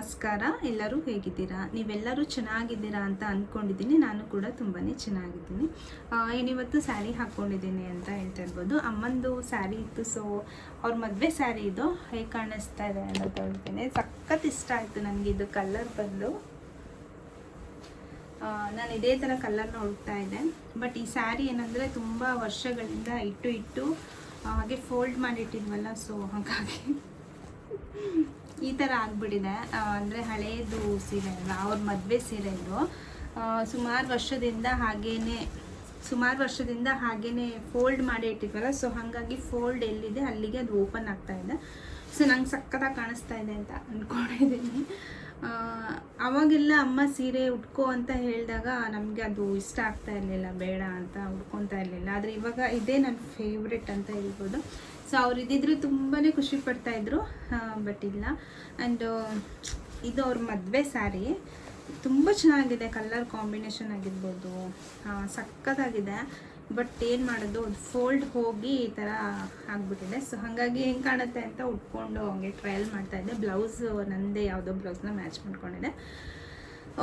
ನಮಸ್ಕಾರ, ಎಲ್ಲರೂ ಹೇಗಿದ್ದೀರಾ? ನೀವೆಲ್ಲರೂ ಚೆನ್ನಾಗಿದ್ದೀರಾ ಅಂತ ಅಂದ್ಕೊಂಡಿದ್ದೀನಿ ನಾನು ಕೂಡ ತುಂಬಾ ಚೆನ್ನಾಗಿದ್ದೀನಿ. ಏನಿವತ್ತು ಸ್ಯಾರಿ ಹಾಕ್ಕೊಂಡಿದ್ದೀನಿ ಅಂತ ಹೇಳ್ತಾ ಇರ್ಬೋದು ಅಮ್ಮಂದು ಸ್ಯಾರಿ ಇತ್ತು ಸೊ ಅವ್ರ ಮದುವೆ ಸ್ಯಾರಿ ಇದು. ಹೇಗೆ ಕಾಣಿಸ್ತಾ ಇದೆ ಅಂತ ಹೇಳ್ತೀನಿ ಸಖತ್ ಇಷ್ಟ ಆಯಿತು ನನಗೆ ಇದು ಕಲರ್ ಬಂದು. ನಾನು ಇದೇ ಥರ ಕಲರ್ನ ಹುಡುಕ್ತಾ ಇದ್ದೆ. ಬಟ್ ಈ ಸ್ಯಾರಿ ಏನಂದರೆ ತುಂಬ ವರ್ಷಗಳಿಂದ ಇಟ್ಟು ಇಟ್ಟು ಹಾಗೆ ಫೋಲ್ಡ್ ಮಾಡಿಟ್ಟಿದ್ವಲ್ಲ ಸೊ ಹಾಗಾಗಿ ಈ ಥರ ಆಗಿಬಿಟ್ಟಿದೆ. ಅಂದರೆ ಹಳೇದು ಸೀರೆ ಅಲ್ಲ ಅವ್ರ ಮದುವೆ ಸೀರೆ ಇದು ಸುಮಾರು ವರ್ಷದಿಂದ ಹಾಗೇನೆ, ಸುಮಾರು ವರ್ಷದಿಂದ ಹಾಗೇನೆ ಫೋಲ್ಡ್ ಮಾಡಿ ಇಟ್ಟಿದ್ವಲ್ಲ ಸೊ ಹಾಗಾಗಿ ಫೋಲ್ಡ್ ಎಲ್ಲಿದೆ, ಅಲ್ಲಿಗೆ ಅದು ಓಪನ್ ಆಗ್ತಾ ಇದೆ. ಸೊ ನಂಗೆ ಸಕ್ಕತ್ತಾಗಿ ಕಾಣಿಸ್ತಾ ಇದೆ ಅಂತ ಅಂದ್ಕೊಂಡಿದ್ದೀನಿ ಅವಾಗೆಲ್ಲ ಅಮ್ಮ ಸೀರೆ ಉಟ್ಕೋ ಅಂತ ಹೇಳಿದಾಗ ನಮಗೆ ಅದು ಇಷ್ಟ ಆಗ್ತಾ ಇರಲಿಲ್ಲ, ಬೇಡ ಅಂತ ಉಟ್ಕೊತಾ ಇರಲಿಲ್ಲ. ಆದರೆ ಇವಾಗ ಇದೇ ನನ್ನ ಫೇವ್ರೆಟ್ ಅಂತ ಹೇಳ್ಬೋದು. ಸೊ ಅವ್ರು ಇದ್ದಿದ್ರು ತುಂಬಾ ಖುಷಿ ಪಡ್ತಾ ಇದ್ರು. ಬಟ್ ಇಲ್ಲ. ಆ್ಯಂಡ್ ಇದು ಅವ್ರ ಮದುವೆ ಸ್ಯಾರಿ ತುಂಬ ಚೆನ್ನಾಗಿದೆ ಕಲರ್ ಕಾಂಬಿನೇಷನ್ ಆಗಿರ್ಬೋದು. ಸಖತ್ತಾಗಿದೆ ಬಟ್ ಏನು ಮಾಡೋದು ಫೋಲ್ಡ್ ಹೋಗಿ ಈ ಥರ ಆಗಿಬಿಟ್ಟಿದೆ. ಸೊ ಹಾಗಾಗಿ ಹೆಂಗೆ ಕಾಣುತ್ತೆ ಅಂತ ಉಟ್ಕೊಂಡು ಹಂಗೆ ಟ್ರಯಲ್ ಮಾಡ್ತಾ ಇದ್ದೆ. ಬ್ಲೌಸ್ ನನ್ನದೇ ಯಾವುದೋ ಬ್ಲೌಸ್ನ ಮ್ಯಾಚ್ ಮಾಡ್ಕೊಂಡಿದೆ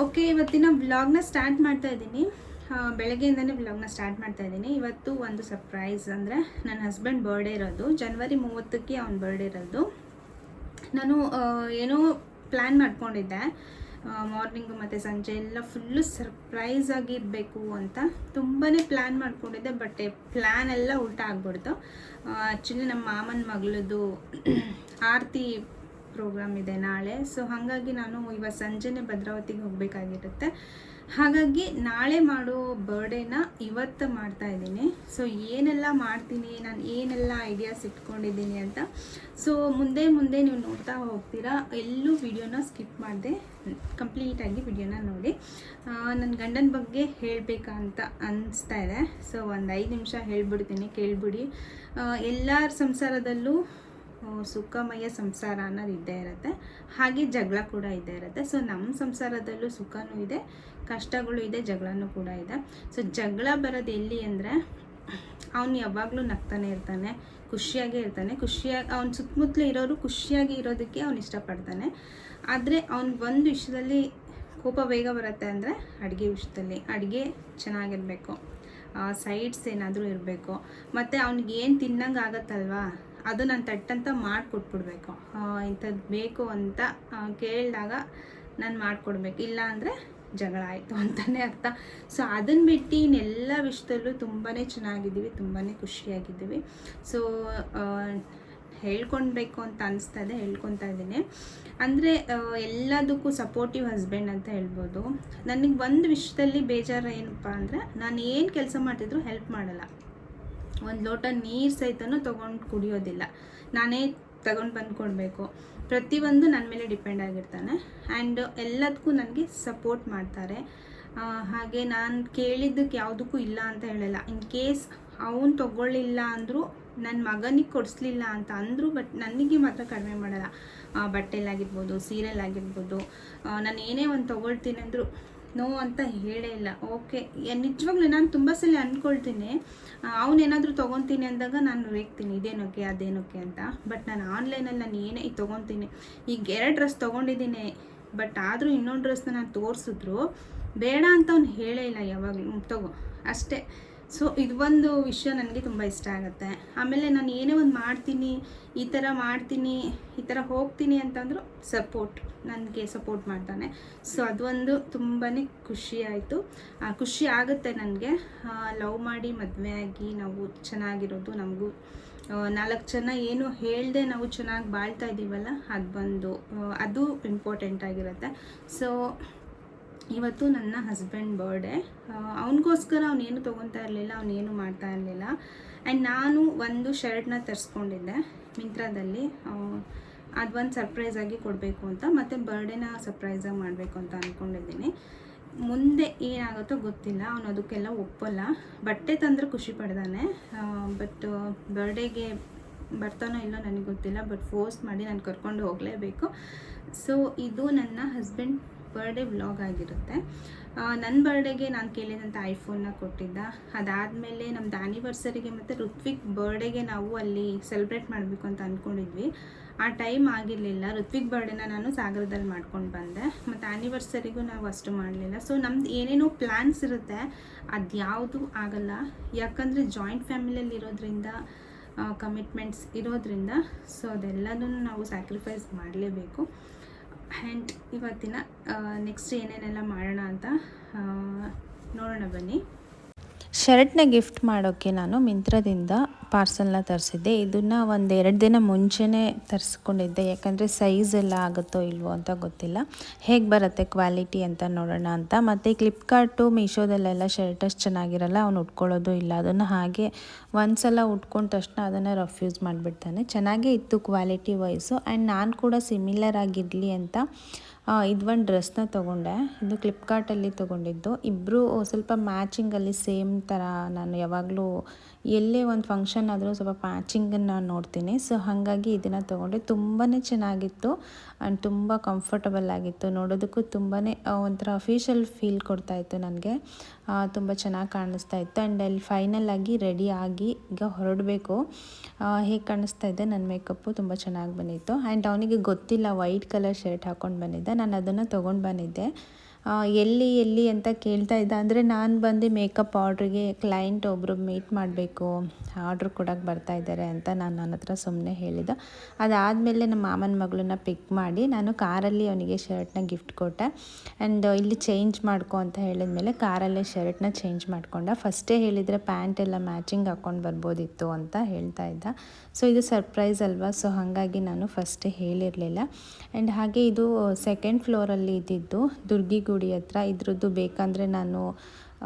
ಓಕೆ ಇವತ್ತಿನ ಬ್ಲಾಗ್ನ ಸ್ಟಾರ್ಟ್ ಮಾಡ್ತಾ ಇದ್ದೀನಿ. ಬೆಳಗ್ಗೆಯಿಂದನೇ ವ್ಲಾಗ್ನ ಸ್ಟಾರ್ಟ್ ಮಾಡ್ತಾ ಇದ್ದೀನಿ. ಇವತ್ತು ಒಂದು ಸರ್ಪ್ರೈಸ್ ಅಂದರೆ ನನ್ನ ಹಸ್ಬೆಂಡ್ ಬರ್ಡೇ ಇರೋದು. ಜನ್ವರಿ ಮೂವತ್ತಕ್ಕೆ ಅವ್ನ ಬರ್ಡೇ ಇರೋದು. ನಾನು ಏನೋ ಪ್ಲ್ಯಾನ್ ಮಾಡ್ಕೊಂಡಿದ್ದೆ. ಮಾರ್ನಿಂಗು ಮತ್ತು ಸಂಜೆ ಎಲ್ಲ ಫುಲ್ಲು ಸರ್ಪ್ರೈಸ್ ಆಗಿರಬೇಕು ಅಂತ. ತುಂಬಾ ಪ್ಲ್ಯಾನ್ ಮಾಡ್ಕೊಂಡಿದ್ದೆ ಬಟ್ ಪ್ಲ್ಯಾನ್ ಎಲ್ಲ ಉಲ್ಟ ಆಗ್ಬಿಡ್ತು. ಆ್ಯಕ್ಚುಲಿ ನಮ್ಮ ಮಾಮನ ಮಗಳದು ಆರತಿ ಪ್ರೋಗ್ರಾಮ್ ಇದೆ ನಾಳೆ. ಸೊ ಹಾಗಾಗಿ ನಾನು ಇವತ್ತು ಸಂಜೆನೇ ಭದ್ರಾವತಿಗೆ ಹೋಗಬೇಕಾಗಿರುತ್ತೆ. ಹಾಗಾಗಿ ನಾಳೆ ಮಾಡೋ ಬರ್ಡೇನ ಇವತ್ತು ಮಾಡ್ತಾ ಇದ್ದೀನಿ. ಸೊ ಏನೆಲ್ಲ ಮಾಡ್ತೀನಿ, ನಾನು ಏನೆಲ್ಲ ಐಡಿಯಾಸ್ ಇಟ್ಕೊಂಡಿದ್ದೀನಿ ಅಂತ. ಸೊ ಮುಂದೆ ಮುಂದೆ ನೀವು ನೋಡ್ತಾ ಹೋಗ್ತೀರಾ. ಎಲ್ಲೂ ವಿಡಿಯೋನ ಸ್ಕಿಪ್ ಮಾಡಿದೆ. ಕಂಪ್ಲೀಟಾಗಿ ವಿಡಿಯೋನ ನೋಡಿ. ನನ್ನ ಗಂಡನ ಬಗ್ಗೆ ಹೇಳಬೇಕಂತ ಅನಿಸ್ತಾ ಇದೆ. ಸೊ ಒಂದು ಐದು ನಿಮಿಷ ಹೇಳ್ಬಿಡ್ತೀನಿ, ಕೇಳ್ಬಿಡಿ. ಎಲ್ಲರ ಸಂಸಾರದಲ್ಲೂ ಸುಖಮಯ ಸಂಸಾರ ಅನ್ನೋದು ಇದ್ದೇ ಇರುತ್ತೆ. ಹಾಗೆ ಜಗಳ ಕೂಡ ಇದ್ದೇ ಇರುತ್ತೆ. ಸೊ ನಮ್ಮ ಸಂಸಾರದಲ್ಲೂ ಸುಖನೂ ಇದೆ, ಕಷ್ಟಗಳು ಇದೆ, ಜಗಳನೂ ಕೂಡ ಇದೆ. ಸೊ ಜಗಳ ಬರೋದು ಎಲ್ಲಿ ಅಂದರೆ, ಅವನು ಯಾವಾಗಲೂ ನಗ್ತಾನೆ ಇರ್ತಾನೆ, ಖುಷಿಯಾಗೇ ಇರ್ತಾನೆ. ಖುಷಿಯಾಗಿ ಅವ್ನ ಸುತ್ತಮುತ್ತಲು ಇರೋರು ಖುಷಿಯಾಗಿ ಇರೋದಕ್ಕೆ ಅವ್ನು ಇಷ್ಟಪಡ್ತಾನೆ. ಆದರೆ, ಅವ್ನು ಒಂದು ವಿಷಯದಲ್ಲಿ ಕೋಪ ಬೇಗ ಬರುತ್ತೆ ಅಂದರೆ, ಅಡುಗೆ ವಿಷಯದಲ್ಲಿ. ಅಡುಗೆ ಚೆನ್ನಾಗಿರಬೇಕು. ಸೈಡ್ಸ್ ಏನಾದರೂ ಇರಬೇಕು. ಮತ್ತು ಅವ್ನಿಗೆ ಏನು ತಿನ್ನಂಗೆ ಆಗತ್ತಲ್ವಾ? ಅದು ನಾನು ತಟ್ಟಂತ ಮಾಡಿಕೊಟ್ಬಿಡ್ಬೇಕು. ಇಂಥದ್ದು ಬೇಕು ಅಂತ ಕೇಳಿದಾಗ ನಾನು ಮಾಡಿಕೊಡ್ಬೇಕು. ಇಲ್ಲ ಅಂದರೆ ಜಗಳ ಆಯಿತು ಅಂತಲೇ ಅರ್ಥ. ಸೊ ಅದನ್ನು ಬಿಟ್ಟು ಇನ್ನೆಲ್ಲ ವಿಷಯದಲ್ಲೂ ತುಂಬಾ ಚೆನ್ನಾಗಿದ್ದೀವಿ ತುಂಬಾ ಖುಷಿಯಾಗಿದ್ದೀವಿ. ಸೊ ಹೇಳ್ಕೊಳ್ಬೇಕು ಅಂತ ಅನಿಸ್ತದೆ ಹೇಳ್ಕೊತಾ ಇದ್ದೀನಿ. ಅಂದರೆ ಎಲ್ಲದಕ್ಕೂ ಸಪೋರ್ಟಿವ್ ಹಸ್ಬೆಂಡ್ ಅಂತ ಹೇಳ್ಬೋದು. ನನಗೆ ಒಂದು ವಿಷಯದಲ್ಲಿ ಬೇಜಾರು ಏನಪ್ಪ ಅಂದರೆ ನಾನು ಏನು ಕೆಲಸ ಮಾಡ್ತಿದ್ರು ಹೆಲ್ಪ್ ಮಾಡಲ್ಲ. ಒಂದು ಲೋಟ ನೀರು ಸಹಿತನೂ ತೊಗೊಂಡು ಕುಡಿಯೋದಿಲ್ಲ. ನಾನೇ ತಗೊಂಡು ಬಂದು ಕೊಡಬೇಕು. ಪ್ರತಿಯೊಂದು ನನ್ನ ಮೇಲೆ ಡಿಪೆಂಡ್ ಆಗಿರ್ತಾನೆ. ಆ್ಯಂಡ್ ಎಲ್ಲದಕ್ಕೂ ನನಗೆ ಸಪೋರ್ಟ್ ಮಾಡ್ತಾರೆ. ಹಾಗೆ ನಾನು ಕೇಳಿದ್ದಕ್ಕೆ ಯಾವುದಕ್ಕೂ ಇಲ್ಲ ಅಂತ ಹೇಳಲ್ಲ. ಇನ್ ಕೇಸ್ ಅವನು ತೊಗೊಳ್ಳಿಲ್ಲ ಅಂದರೂ ನನ್ನ ಮಗನಿಗೆ ಕೊಡಿಸ್ಲಿಲ್ಲ ಅಂತ ಅಂದರೂ ಬಟ್ ನನಗೆ ಮಾತ್ರ ಕಡಿಮೆ ಮಾಡಲ್ಲ. ಬಟ್ಟೆಲಾಗಿರ್ಬೋದು ಸೀರೆಲಾಗಿರ್ಬೋದು ನಾನು ಏನೇ ಒಂದು ತೊಗೊಳ್ತೀನಿ ಅಂದರೂ ನೋ ಅಂತ ಹೇಳೇ ಇಲ್ಲ. ಓಕೆ ನಿಜವಾಗ್ಲೂ ನಾನು ತುಂಬ ಸಲ ಅಂದ್ಕೊಳ್ತೀನಿ ಅವನೇನಾದರೂ ತೊಗೊತೀನಿ ಅಂದಾಗ ನಾನು ರೇಗ್ತೀನಿ. ಇದೇನೋಕೆ, ಅದೇನೋಕೆ ಅಂತ. ಬಟ್ ನಾನು ಆನ್ಲೈನಲ್ಲಿ ನಾನು ಏನೇ ಈಗ ತೊಗೊತೀನಿ. ಈಗ ಎರಡು ಡ್ರೆಸ್ ತೊಗೊಂಡಿದ್ದೀನಿ. ಬಟ್ ಆದರೂ ಇನ್ನೊಂದು ಡ್ರೆಸ್ನ ನಾನು ತೋರಿಸಿದ್ರು. ಬೇಡ ಅಂತ ಅವ್ನು ಹೇಳೇ ಇಲ್ಲ ಯಾವಾಗಲೂ. ತಗೋ. ಅಷ್ಟೇ. ಸೊ ಇದು ಒಂದು ವಿಷಯ ನನಗೆ ತುಂಬ ಇಷ್ಟ ಆಗುತ್ತೆ. ಆಮೇಲೆ ನಾನು ಏನೇ ಒಂದು ಮಾಡ್ತೀನಿ, ಈ ಥರ ಮಾಡ್ತೀನಿ, ಈ ಥರ ಹೋಗ್ತೀನಿ ಅಂತಂದರೂ ಸಪೋರ್ಟ್ ನನಗೆ ಸಪೋರ್ಟ್ ಮಾಡ್ತಾನೆ. ಸೊ ಅದೊಂದು ತುಂಬಾ ಖುಷಿ ಆಯಿತು. ಖುಷಿ ಆಗುತ್ತೆ ನನಗೆ. ಲವ್ ಮಾಡಿ ಮದುವೆ ಆಗಿ ನಾವು ಚೆನ್ನಾಗಿರೋದು ನಮಗೂ. ನಾಲ್ಕು ಜನ ಏನು ಹೇಳ್ದೆ ನಾವು ಚೆನ್ನಾಗಿ ಬಾಳ್ತಾ ಇದ್ದೀವಲ್ಲ ಅದು ಬಂದು ಅದು ಇಂಪಾರ್ಟೆಂಟ್ ಆಗಿರುತ್ತೆ. ಸೊ ಇವತ್ತು ನನ್ನ ಹಸ್ಬೆಂಡ್ ಬರ್ಡೇ ಅವನಿಗೋಸ್ಕರ ಅವನೇನು ತೊಗೊತಾ ಇರಲಿಲ್ಲ ಅವನೇನು ಮಾಡ್ತಾ ಇರಲಿಲ್ಲ. ಆ್ಯಂಡ್ ನಾನು ಒಂದು ಶರ್ಟ್ನ ತರಿಸ್ಕೊಂಡಿದ್ದೆ ಮಿಂತ್ರಾದಲ್ಲಿ ಅದು ಸರ್ಪ್ರೈಸ್ ಆಗಿ ಕೊಡಬೇಕು ಅಂತ, ಮತ್ತು ಬರ್ಡೇನ ಸರ್ಪ್ರೈಸಾಗಿ ಮಾಡಬೇಕು ಅಂತ ಅಂದ್ಕೊಂಡಿದ್ದೀನಿ ಮುಂದೆ ಏನಾಗುತ್ತೋ ಗೊತ್ತಿಲ್ಲ, ಅವನು ಅದಕ್ಕೆಲ್ಲ ಒಪ್ಪಲ್ಲ. ಬಟ್ಟೆ ತಂದರೆ ಖುಷಿ ಪಡ್ದಾನೆ. ಬಟ್ ಬರ್ಡೇಗೆ ಬರ್ತಾನೋ ಇಲ್ಲೋ ನನಗೆ ಗೊತ್ತಿಲ್ಲ ಬಟ್ ಫೋರ್ಸ್ ಮಾಡಿ ನಾನು ಕರ್ಕೊಂಡು ಹೋಗಲೇಬೇಕು. ಸೊ ಇದು ನನ್ನ ಹಸ್ಬೆಂಡ್ ಬರ್ಡೇ ವ್ಲಾಗ್ ಆಗಿರುತ್ತೆ. ನನ್ನ ಬರ್ಡೇಗೆ ನಾನು ಕೇಳಿದಂಥ ಐಫೋನ್ನ ಕೊಟ್ಟಿದ್ದ. ಅದಾದಮೇಲೆ ನಮ್ಮದು ಆ್ಯನಿವರ್ಸರಿಗೆ ಮತ್ತು ಋತ್ವಿಕ್ ಬರ್ಡೇಗೆ ನಾವು ಅಲ್ಲಿ ಸೆಲೆಬ್ರೇಟ್ ಮಾಡಬೇಕು ಅಂತ ಅಂದ್ಕೊಂಡಿದ್ವಿ ಆ ಟೈಮ್ ಆಗಿರಲಿಲ್ಲ. ಋತ್ವಿಕ್ ಬರ್ಡೇನ ನಾನು ಸಾಗರದಲ್ಲಿ ಮಾಡ್ಕೊಂಡು ಬಂದೆ. ಮತ್ತು ಆ್ಯನಿವರ್ಸರಿಗೂ ನಾವು ಅಷ್ಟು ಮಾಡಲಿಲ್ಲ. ಸೊ ನಮ್ದು ಏನೇನೋ ಪ್ಲ್ಯಾನ್ಸ್ ಇರುತ್ತೆ ಅದು ಯಾವುದೂ ಆಗಲ್ಲ. ಯಾಕಂದರೆ ಜಾಯಿಂಟ್ ಫ್ಯಾಮಿಲಿಯಲ್ಲಿ ಇರೋದ್ರಿಂದ ಕಮಿಟ್ಮೆಂಟ್ಸ್ ಇರೋದ್ರಿಂದ ಸೊ ಅದೆಲ್ಲದೂ ನಾವು ಸ್ಯಾಕ್ರಿಫೈಸ್ ಮಾಡಲೇಬೇಕು. ಆ್ಯಂಡ್ ಇವತ್ತಿನ ನೆಕ್ಸ್ಟ್ ಏನೇನೆಲ್ಲ ಮಾಡೋಣ ಅಂತ ನೋಡೋಣ ಬನ್ನಿ. ಶರ್ಟ್ನ ಗಿಫ್ಟ್ ಮಾಡೋಕ್ಕೆ ನಾನು ಮಿಂತ್ರದಿಂದ ಪಾರ್ಸಲ್ನ ತರಿಸಿದ್ದೆ. ಇದನ್ನು ಒಂದು ಎರಡು ದಿನ ಮುಂಚೆನೇ ತರಿಸ್ಕೊಂಡಿದ್ದೆ. ಯಾಕಂದರೆ ಸೈಜ್ ಎಲ್ಲ ಆಗುತ್ತೋ ಇಲ್ವೋ ಅಂತ ಗೊತ್ತಿಲ್ಲ. ಹೇಗೆ ಬರುತ್ತೆ ಕ್ವಾಲಿಟಿ ಅಂತ ನೋಡೋಣ ಅಂತ. ಮತ್ತು ಫ್ಲಿಪ್ಕಾರ್ಟು ಮೀಶೋದಲ್ಲೆಲ್ಲ ಶರ್ಟ್ ಅಷ್ಟು ಚೆನ್ನಾಗಿರಲ್ಲ, ಅವ್ನು ಉಟ್ಕೊಳ್ಳೋದು ಇಲ್ಲ. ಅದನ್ನು ಹಾಗೆ ಒಂದು ಸಲ ಉಟ್ಕೊಂಡ ತಕ್ಷಣ ಅದನ್ನು ರಫ್ಯೂಸ್ ಮಾಡಿಬಿಡ್ತಾನೆ. ಚೆನ್ನಾಗೇ ಇತ್ತು ಕ್ವಾಲಿಟಿ ವೈಸು ಆ್ಯಂಡ್ ನಾನು ಕೂಡ ಸಿಮಿಲರ್ ಆಗಿರಲಿ ಅಂತ ಇದು ಒಂದು ಡ್ರೆಸ್ನ ತೊಗೊಂಡೆ. ಇದು ಫ್ಲಿಪ್ಕಾರ್ಟಲ್ಲಿ ತೊಗೊಂಡಿದ್ದು. ಇಬ್ಬರು ಸ್ವಲ್ಪ ಮ್ಯಾಚಿಂಗಲ್ಲಿ ಸೇಮ್ ಥರ ನಾನು ಯಾವಾಗಲೂ ಎಲ್ಲೇ ಒಂದು ಫಂಕ್ಷನ್ ಆದರೂ ಸ್ವಲ್ಪ ಮ್ಯಾಚಿಂಗನ್ನು ನೋಡ್ತೀನಿ. ಸೊ ಹಾಗಾಗಿ ಇದನ್ನು ತೊಗೊಂಡೆ. ತುಂಬಾ ಚೆನ್ನಾಗಿತ್ತು ಆ್ಯಂಡ್ ತುಂಬ ಕಂಫರ್ಟಬಲ್ ಆಗಿತ್ತು. ನೋಡೋದಕ್ಕೂ ತುಂಬಾ ಒಂಥರ ಅಫಿಷಿಯಲ್ ಫೀಲ್ ಕೊಡ್ತಾಯಿತ್ತು ನನಗೆ. ತುಂಬ ಚೆನ್ನಾಗಿ ಕಾಣಿಸ್ತಾ ಇತ್ತು. ಆ್ಯಂಡ್ ಅಲ್ಲಿ ಫೈನಲ್ ಆಗಿ ರೆಡಿ ಆಗಿ ಈಗ ಹೊರಡಬೇಕು. ಹೇಗೆ ಕಾಣಿಸ್ತಾ ಇದೆ? ನನ್ನ ಮೇಕಪ್ಪು ತುಂಬ ಚೆನ್ನಾಗಿ ಬಂದಿತ್ತು. ಆ್ಯಂಡ್ ಅವನಿಗೆ ಗೊತ್ತಿಲ್ಲ ವೈಟ್ ಕಲರ್ ಶರ್ಟ್ ಹಾಕ್ಕೊಂಡು ಬಂದಿದ್ದೆ. ನಾನು ಅದನ್ನು ತೊಗೊಂಡು ಬಂದಿದ್ದೆ. ಎಲ್ಲಿ ಎಲ್ಲಿ ಅಂತ ಕೇಳ್ತಾ ಇದ್ದ. ಅಂದರೆ ನಾನು ಬಂದು ಮೇಕಪ್ ಆರ್ಡ್ರಿಗೆ ಕ್ಲೈಂಟ್ ಒಬ್ಬರು ಮೀಟ್ ಮಾಡಬೇಕು ಆರ್ಡ್ರ್ ಕೊಡೋಕೆ ಬರ್ತಾ ಇದ್ದಾರೆ ಅಂತ ನಾನು ನನ್ನ ಹತ್ರ ಸುಮ್ಮನೆ ಹೇಳಿದ. ಅದಾದಮೇಲೆ ನಮ್ಮ ಮಾಮನ ಮಗಳನ್ನ ಪಿಕ್ ಮಾಡಿ ನಾನು ಕಾರಲ್ಲಿ ಅವನಿಗೆ ಶರ್ಟ್ನ ಗಿಫ್ಟ್ ಕೊಟ್ಟೆ. ಆ್ಯಂಡ್ ಇಲ್ಲಿ ಚೇಂಜ್ ಮಾಡ್ಕೊ ಅಂತ ಹೇಳಿದ್ಮೇಲೆ ಕಾರಲ್ಲೇ ಶರ್ಟ್ನ ಚೇಂಜ್ ಮಾಡ್ಕೊಂಡ. ಫಸ್ಟೇ ಹೇಳಿದರೆ ಪ್ಯಾಂಟ್ ಎಲ್ಲ ಮ್ಯಾಚಿಂಗ್ ಹಾಕ್ಕೊಂಡು ಬರ್ಬೋದಿತ್ತು ಅಂತ ಹೇಳ್ತಾ ಇದ್ದ. ಸೊ ಇದು ಸರ್ಪ್ರೈಸ್ ಅಲ್ವಾ? ಸೊ ಹಾಗಾಗಿ ನಾನು ಫಸ್ಟೇ ಹೇಳಿರಲಿಲ್ಲ. ಆ್ಯಂಡ್ ಹಾಗೆ ಇದು ಸೆಕೆಂಡ್ ಫ್ಲೋರಲ್ಲಿ ಇದ್ದಿದ್ದು ದುರ್ಗಿಗುಡಿ ಹತ್ರ ಇದ್ರದ್ದು ಬೇಕಂದರೆ ನಾನು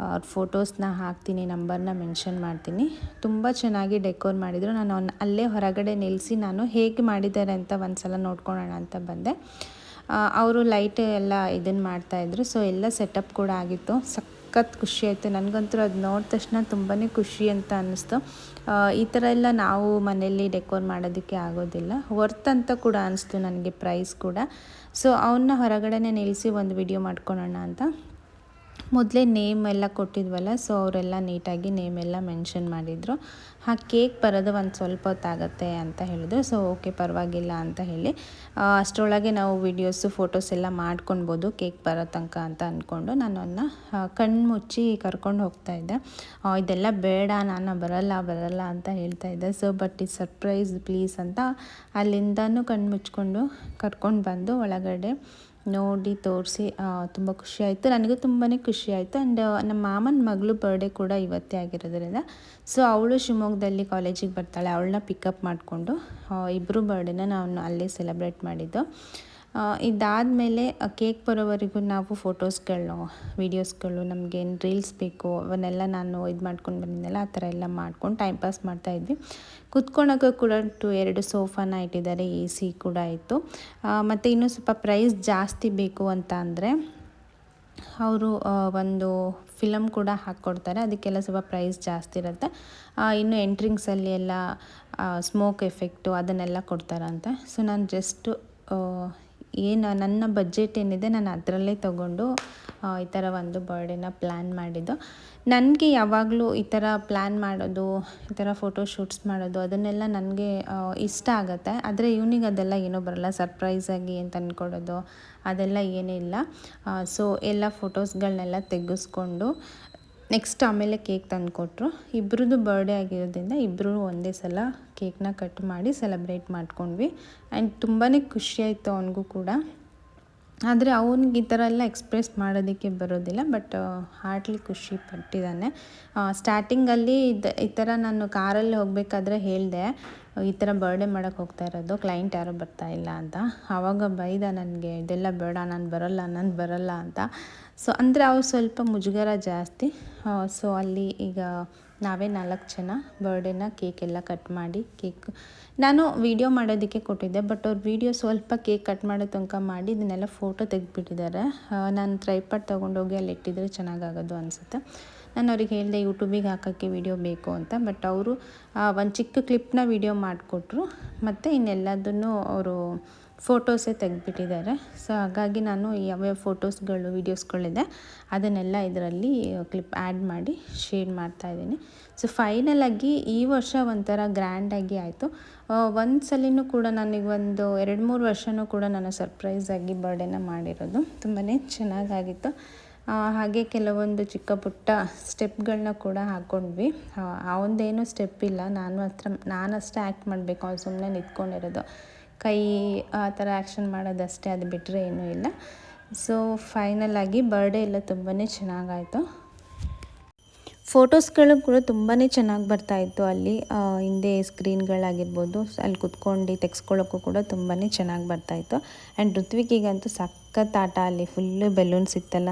ಅವ್ರ ಫೋಟೋಸ್ನ ಹಾಕ್ತೀನಿ ನಂಬರ್ನ ಮೆನ್ಷನ್ ಮಾಡ್ತೀನಿ. ತುಂಬ ಚೆನ್ನಾಗಿ ಡೆಕೋರ್ ಮಾಡಿದರು. ನಾನು ಅವ್ನ ಅಲ್ಲೇ ಹೊರಗಡೆ ನಿಲ್ಲಿಸಿ ನಾನು ಹೇಗೆ ಮಾಡಿದ್ದಾರೆ ಅಂತ ಒಂದು ಸಲ ನೋಡ್ಕೊಳ್ಳೋಣ ಅಂತ ಬಂದೆ. ಅವರು ಲೈಟ್ ಎಲ್ಲ ಇದನ್ನು ಮಾಡ್ತಾಯಿದ್ರು ಸೊ ಎಲ್ಲ ಸೆಟಪ್ ಕೂಡ ಆಗಿತ್ತು. ಸಖತ್ ಖುಷಿ ಆಯಿತು. ನನಗಂತೂ ಅದು ನೋಡಿದ ತಕ್ಷಣ ತುಂಬಾ ಖುಷಿ ಅಂತ ಅನ್ನಿಸ್ತು. ಈ ಥರ ಎಲ್ಲ ನಾವು ಮನೆಯಲ್ಲಿ ಡೆಕೋರ್ ಮಾಡೋದಕ್ಕೆ ಆಗೋದಿಲ್ಲ. ವರ್ತ್ ಅಂತ ಕೂಡ ಅನಿಸ್ತು ನನಗೆ ಪ್ರೈಸ್ ಕೂಡ. ಸೊ ಅವನ್ನ ಹೊರಗಡೆನೇ ನಿಲ್ಲಿಸಿ ಒಂದು ವಿಡಿಯೋ ಮಾಡ್ಕೊಳೋಣ ಅಂತ. ಮೊದಲೇ ನೇಮ್ ಎಲ್ಲ ಕೊಟ್ಟಿದ್ವಲ್ಲ ಸೊ ಅವರೆಲ್ಲ ನೀಟಾಗಿ ನೇಮ್ ಎಲ್ಲ ಮೆನ್ಷನ್ ಮಾಡಿದರು. ಆ ಕೇಕ್ ಬರೋದು ಒಂದು ಸ್ವಲ್ಪ ಹೊತ್ತಾಗತ್ತೆ ಅಂತ ಹೇಳಿದ್ರು ಸೊ ಓಕೆ ಪರವಾಗಿಲ್ಲ ಅಂತ ಹೇಳಿ. ಅಷ್ಟರೊಳಗೆ ನಾವು ವಿಡಿಯೋಸು ಫೋಟೋಸ್ ಎಲ್ಲ ಮಾಡ್ಕೊಳ್ಬೋದು ಕೇಕ್ ಬರೋ ತನಕ ಅಂತ ಅಂದ್ಕೊಂಡು ನಾನು ಅವನ್ನ ಕಣ್ಣು ಮುಚ್ಚಿ ಕರ್ಕೊಂಡು ಹೋಗ್ತಾ ಇದ್ದೆ. ಇದೆಲ್ಲ ಬೇಡ, ನಾನು ಬರಲ್ಲ ಬರಲ್ಲ ಅಂತ ಹೇಳ್ತಾ ಇದ್ದೆ. ಸೊ ಬಟ್ ಈ ಸರ್ಪ್ರೈಸ್ ಪ್ಲೀಸ್ ಅಂತ ಅಲ್ಲಿಂದನೂ ಕಣ್ಣು ಮುಚ್ಕೊಂಡು ಕರ್ಕೊಂಡು ಬಂದು ಒಳಗಡೆ ನೋಡಿ ತೋರಿಸಿ ತುಂಬ ಖುಷಿ ಆಯಿತು ನನಗೂ ತುಂಬಾ ಖುಷಿ ಆಯಿತು ಆ್ಯಂಡ್ ನಮ್ಮ ಮಾಮನ ಮಗಳು ಬರ್ಡೇ ಕೂಡ ಇವತ್ತೇ ಆಗಿರೋದ್ರಿಂದ. ಸೊ ಅವಳು ಶಿವಮೊಗ್ಗದಲ್ಲಿ ಕಾಲೇಜಿಗೆ ಬರ್ತಾಳೆ. ಅವಳನ್ನ ಪಿಕಪ್ ಮಾಡಿಕೊಂಡು ಇಬ್ಬರು ಬರ್ಡೇನ ನಾನು ಅಲ್ಲೇ ಸೆಲೆಬ್ರೇಟ್ ಮಾಡಿದ್ದು. ಇದಾದಮೇಲೆ ಕೇಕ್ ಬರೋವರೆಗೂ ನಾವು ಫೋಟೋಸ್ಗಳು, ವೀಡಿಯೋಸ್ಗಳು, ನಮಗೇನು ರೀಲ್ಸ್ ಬೇಕು, ಅವನ್ನೆಲ್ಲ ನಾನು ಇದು ಮಾಡ್ಕೊಂಡು ಬಂದಿದ್ದೆಲ್ಲ ಆ ಥರ ಎಲ್ಲ ಮಾಡ್ಕೊಂಡು ಟೈಮ್ ಪಾಸ್ ಮಾಡ್ತಾಯಿದ್ವಿ ಕುತ್ಕೊಳಕ್ಕೆ ಕೂಡ ಟು ಎರಡು ಸೋಫಾನ ಇಟ್ಟಿದ್ದಾರೆ, ಎ ಸಿ ಕೂಡ ಇತ್ತು. ಮತ್ತು ಇನ್ನೂ ಸ್ವಲ್ಪ ಪ್ರೈಸ್ ಜಾಸ್ತಿ ಬೇಕು ಅಂತ ಅಂದರೆ, ಅವರು ಒಂದು ಫಿಲಮ್ ಕೂಡ ಹಾಕ್ಕೊಡ್ತಾರೆ, ಅದಕ್ಕೆಲ್ಲ ಸ್ವಲ್ಪ ಪ್ರೈಸ್ ಜಾಸ್ತಿ ಇರುತ್ತೆ. ಇನ್ನು ಎಂಟ್ರಿಂಗ್ಸಲ್ಲಿ ಎಲ್ಲ ಸ್ಮೋಕ್ ಎಫೆಕ್ಟು ಅದನ್ನೆಲ್ಲ ಕೊಡ್ತಾರಂತೆ. ಸೊ, ನಾನು ಜಸ್ಟು ಏನು, ನನ್ನ ಬಜೆಟ್ ಏನಿದೆ ನಾನು ಅದರಲ್ಲೇ ತಗೊಂಡು ಈ ಥರ ಒಂದು ಬರ್ಡೇನ ಪ್ಲ್ಯಾನ್ ಮಾಡಿದ್ದು. ನನಗೆ ಯಾವಾಗಲೂ ಈ ಥರ ಪ್ಲ್ಯಾನ್ ಮಾಡೋದು, ಈ ಥರ ಫೋಟೋ ಶೂಟ್ಸ್ ಮಾಡೋದು, ಅದನ್ನೆಲ್ಲ ನನಗೆ ಇಷ್ಟ ಆಗುತ್ತೆ. ಆದರೆ ಇವನಿಗೆ ಅದೆಲ್ಲ ಏನೂ ಬರಲ್ಲ. ಸರ್ಪ್ರೈಸಾಗಿ ಏನು ತಂದ್ಕೊಡೋದು ಅದೆಲ್ಲ ಏನಿಲ್ಲ. ಸೊ ಎಲ್ಲ ಫೋಟೋಸ್ಗಳನ್ನೆಲ್ಲ ತೆಗೆಸ್ಕೊಂಡು ನೆಕ್ಸ್ಟ್ ಆಮೇಲೆ ಕೇಕ್ ತಂದುಕೊಟ್ರು. ಇಬ್ರದ್ದು ಬರ್ಡೇ ಆಗಿರೋದ್ರಿಂದ ಇಬ್ಬರು ಒಂದೇ ಸಲ ಕೇಕ್ನ ಕಟ್ ಮಾಡಿ ಸೆಲೆಬ್ರೇಟ್ ಮಾಡ್ಕೊಂಡ್ವಿ. ಆ್ಯಂಡ್ ತುಂಬಾ ಖುಷಿ ಆಯಿತು ಅವನಿಗೂ ಕೂಡ. ಆದರೆ ಅವನಿಗೆ ಈ ಥರ ಎಲ್ಲ ಎಕ್ಸ್ಪ್ರೆಸ್ ಮಾಡೋದಕ್ಕೆ ಬರೋದಿಲ್ಲ ಬಟ್ ಹಾರ್ಟ್ಲಿ ಖುಷಿ ಪಟ್ಟಿದ್ದಾನೆ. ಸ್ಟಾರ್ಟಿಂಗಲ್ಲಿ ಇದು, ಈ ಥರ ನಾನು ಕಾರಲ್ಲಿ ಹೋಗಬೇಕಾದ್ರೆ ಹೇಳಿದೆ ಈ ಥರ ಬರ್ಡೇ ಮಾಡೋಕ್ಕೆ ಹೋಗ್ತಾ ಇರೋದು ಕ್ಲೈಂಟ್ ಯಾರೂ ಬರ್ತಾ ಇಲ್ಲ ಅಂತ. ಆವಾಗ ಬೈದ ನನಗೆ, ಇದೆಲ್ಲ ಬೇಡ, ನಾನು ಬರೋಲ್ಲ, ನಾನು ಬರಲ್ಲ ಅಂತ. ಸೊ ಅಂದರೆ ಅವ್ರು ಸ್ವಲ್ಪ ಮುಜುಗರ ಜಾಸ್ತಿ. ಸೊ ಅಲ್ಲಿ ಈಗ ನಾವೇ ನಾಲ್ಕು ಜನ ಬರ್ಡೇನ ಕೇಕ್ ಎಲ್ಲ ಕಟ್ ಮಾಡಿ ಕೇಕ್ ನಾನು ವೀಡಿಯೋ ಮಾಡೋದಕ್ಕೆ ಕೊಟ್ಟಿದ್ದೆ ಬಟ್ ಅವ್ರು ವೀಡಿಯೋ ಸ್ವಲ್ಪ ಕೇಕ್ ಕಟ್ ಮಾಡೋ ತನಕ ಮಾಡಿ ಇದನ್ನೆಲ್ಲ ಫೋಟೋ ತೆಗೆದ್ಬಿಟ್ಟಿದ್ದಾರೆ. ನಾನು ಟ್ರೈಪಾಟ್ ತೊಗೊಂಡೋಗಿ ಅಲ್ಲಿ ಇಟ್ಟಿದ್ರೆ ಚೆನ್ನಾಗಾಗೋದು ಅನಿಸುತ್ತೆ. ನಾನು ಅವ್ರಿಗೆ ಹೇಳಿದೆ ಯೂಟ್ಯೂಬಿಗೆ ಹಾಕೋಕ್ಕೆ ವೀಡಿಯೋ ಬೇಕು ಅಂತ. ಬಟ್ ಅವರು ಒಂದು ಚಿಕ್ಕ ಕ್ಲಿಪ್ನ ವೀಡಿಯೋ ಮಾಡಿಕೊಟ್ರು. ಮತ್ತು ಇನ್ನೆಲ್ಲದನ್ನು ಅವರು ಫೋಟೋಸೇ ತೆಗೆದ್ಬಿಟ್ಟಿದ್ದಾರೆ. ಸೊ, ಹಾಗಾಗಿ ನಾನು ಯಾವ್ಯಾವ ಫೋಟೋಸ್ಗಳು, ವೀಡಿಯೋಸ್ಗಳಿದೆ, ಅದನ್ನೆಲ್ಲ ಇದರಲ್ಲಿ ಕ್ಲಿಪ್ ಆ್ಯಡ್ ಮಾಡಿ ಶೇರ್ ಮಾಡ್ತಾಯಿದ್ದೀನಿ ಸೊ, ಫೈನಲಾಗಿ ಈ ವರ್ಷ ಒಂಥರ ಗ್ರ್ಯಾಂಡಾಗಿ ಆಯಿತು. ಒಂದು ಸಲಿನೂ ಕೂಡ ನನಗೆ ಒಂದು ಎರಡು ಮೂರು ವರ್ಷವೂ ಕೂಡ ನಾನು ಸರ್ಪ್ರೈಸಾಗಿ ಬರ್ಡೇನ ಮಾಡಿರೋದು ತುಂಬಾ ಚೆನ್ನಾಗಾಗಿತ್ತು. ಹಾಗೆ ಕೆಲವೊಂದು ಚಿಕ್ಕ ಪುಟ್ಟ ಸ್ಟೆಪ್ಗಳನ್ನ ಕೂಡ ಹಾಕ್ಕೊಂಡ್ವಿ ಅವನದೇನು ಸ್ಟೆಪ್ ಇಲ್ಲ. ನಾನು ಹತ್ರ, ನಾನಷ್ಟೇ ಆ್ಯಕ್ಟ್ ಮಾಡಬೇಕು. ಅವ್ನು ಸುಮ್ಮನೆ ನಿಂತ್ಕೊಂಡಿರೋದು. ಕೈ ಆ ಥರ ಆ್ಯಕ್ಷನ್ ಮಾಡೋದಷ್ಟೇ, ಅದು ಬಿಟ್ಟರೆ ಏನೂ ಇಲ್ಲ. ಸೊ, ಫೈನಲ್ ಆಗಿ ಬರ್ಡೇ ಎಲ್ಲ ತುಂಬಾ ಚೆನ್ನಾಗಾಯಿತು. ಫೋಟೋಸ್ಗಳು ಕೂಡ ತುಂಬಾ ಚೆನ್ನಾಗಿ ಬರ್ತಾಯಿತ್ತು ಅಲ್ಲಿ. ಹಿಂದೆ ಸ್ಕ್ರೀನ್ಗಳಾಗಿರ್ಬೋದು, ಅಲ್ಲಿ ಕುತ್ಕೊಂಡು ತೆಗೆಸ್ಕೊಳ್ಳೋಕ್ಕೂ ಕೂಡ ತುಂಬಾ ಚೆನ್ನಾಗಿ ಬರ್ತಾಯಿತ್ತು ಆ್ಯಂಡ್ ಋತ್ವಿಕಿಗಂತೂ ಸಖತ್ ಆಟ ಅಲ್ಲಿ ಫುಲ್ಲು ಬೆಲೂನ್ಸ್ ಇತ್ತಲ್ಲ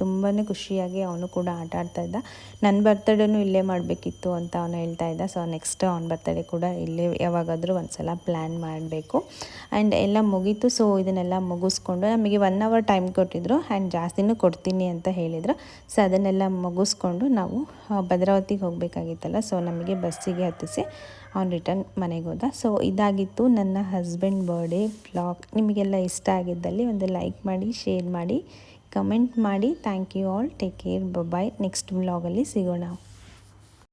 ತುಂಬಾ ಖುಷಿಯಾಗಿ ಅವನು ಕೂಡ ಆಟ ಆಡ್ತಾ ಇದ್ದ. ನನ್ನ ಬರ್ತಡೇನೂ ಇಲ್ಲೇ ಮಾಡಬೇಕಿತ್ತು ಅಂತ ಅವನು ಹೇಳ್ತಾ ಇದ್ದ. ಸೊ ನೆಕ್ಸ್ಟ್ ಅವ್ನ ಬರ್ತಡೇ ಕೂಡ ಇಲ್ಲೇ ಯಾವಾಗಾದರೂ ಒಂದ್ಸಲ ಪ್ಲ್ಯಾನ್ ಮಾಡಬೇಕು. ಆ್ಯಂಡ್ ಎಲ್ಲ ಮುಗೀತು. ಸೊ ಇದನ್ನೆಲ್ಲ ಮುಗಿಸ್ಕೊಂಡು ನಮಗೆ ಒನ್ ಅವರ್ ಟೈಮ್ ಕೊಟ್ಟಿದ್ರು. ಆ್ಯಂಡ್ ಜಾಸ್ತಿನೂ ಕೊಡ್ತೀನಿ ಅಂತ ಹೇಳಿದರು. ಸೊ ಅದನ್ನೆಲ್ಲ ಮುಗಿಸ್ಕೊಂಡು ನಾವು ಭದ್ರಾವತಿಗೆ ಹೋಗಬೇಕಾಗಿತ್ತಲ್ಲ. ಸೊ ನಮಗೆ ಬಸ್ಸಿಗೆ ಹತ್ತಿಸಿ. ಅವ್ನು ರಿಟರ್ನ್ ಮನೆಗೆ ಹೋದ. ಸೊ ಇದಾಗಿತ್ತು ನನ್ನ ಹಸ್ಬೆಂಡ್ ಬರ್ಡೇ ಬ್ಲಾಗ್ ನಿಮಗೆಲ್ಲ ಇಷ್ಟ ಆಗಿದ್ದಲ್ಲಿ ಒಂದು ಲೈಕ್ ಮಾಡಿ ಶೇರ್ ಮಾಡಿ ಕಮೆಂಟ್ ಮಾಡಿ. Thank you all take care bye next ಬ್ಲಾಗಲ್ಲಿ ಸಿಗೋಣ.